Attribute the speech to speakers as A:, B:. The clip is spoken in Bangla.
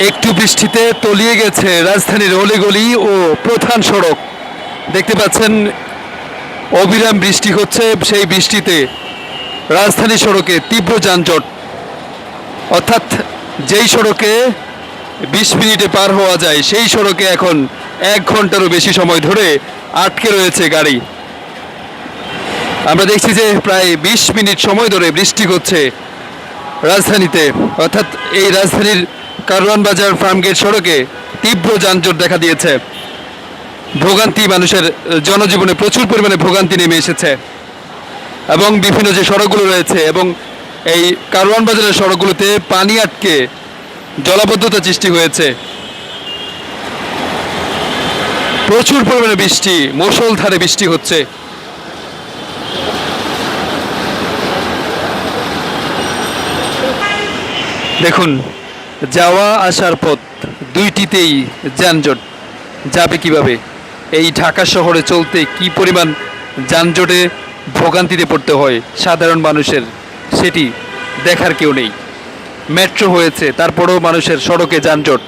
A: একটু বৃষ্টিতে তলিয়ে গেছে রাজধানীর অলিগলি ও প্রধান সড়ক। দেখতে পাচ্ছেন, অবিরাম বৃষ্টি হচ্ছে সেই বৃষ্টিতে। রাজধানী সড়কে তীব্র যানজট। অর্থাৎ যেই সড়কে বিশ মিনিটে পার হওয়া যায়, সেই সড়কে এখন এক ঘন্টারও বেশি সময় ধরে আটকে রয়েছে গাড়ি। আমরা দেখছি যে প্রায় বিশ মিনিট সময় ধরে বৃষ্টি হচ্ছে রাজধানীতে। অর্থাৎ এই রাজধানীর কারওয়ান বাজার ফার্মগেট সড়কে তীব্র যানজট দেখা দিয়েছে। ভোগান্তি মানুষের জনজীবনে প্রচুর পরিমাণে ভোগান্তি নেমে এসেছে। এবং বিভিন্ন যে সড়কগুলো রয়েছে এবং এই কারওয়ান বাজারের সড়কগুলোতে পানি আটকে জলাবদ্ধতা সৃষ্টি হয়েছে। প্রচুর পরিমাণে বৃষ্টি মুষলধারে বৃষ্টি হচ্ছে। দেখুন যাওয়া আসার পথ দুইটিতেই যানজট। যাবে কীভাবে? এই ঢাকা শহরে চলতে কি পরিমাণ যানজটে ভোগান্তিতে পড়তে হয় সাধারণ মানুষের, সেটি দেখার কেউ নেই। মেট্রো হয়েছে, তারপরেও মানুষের সড়কে যানজট।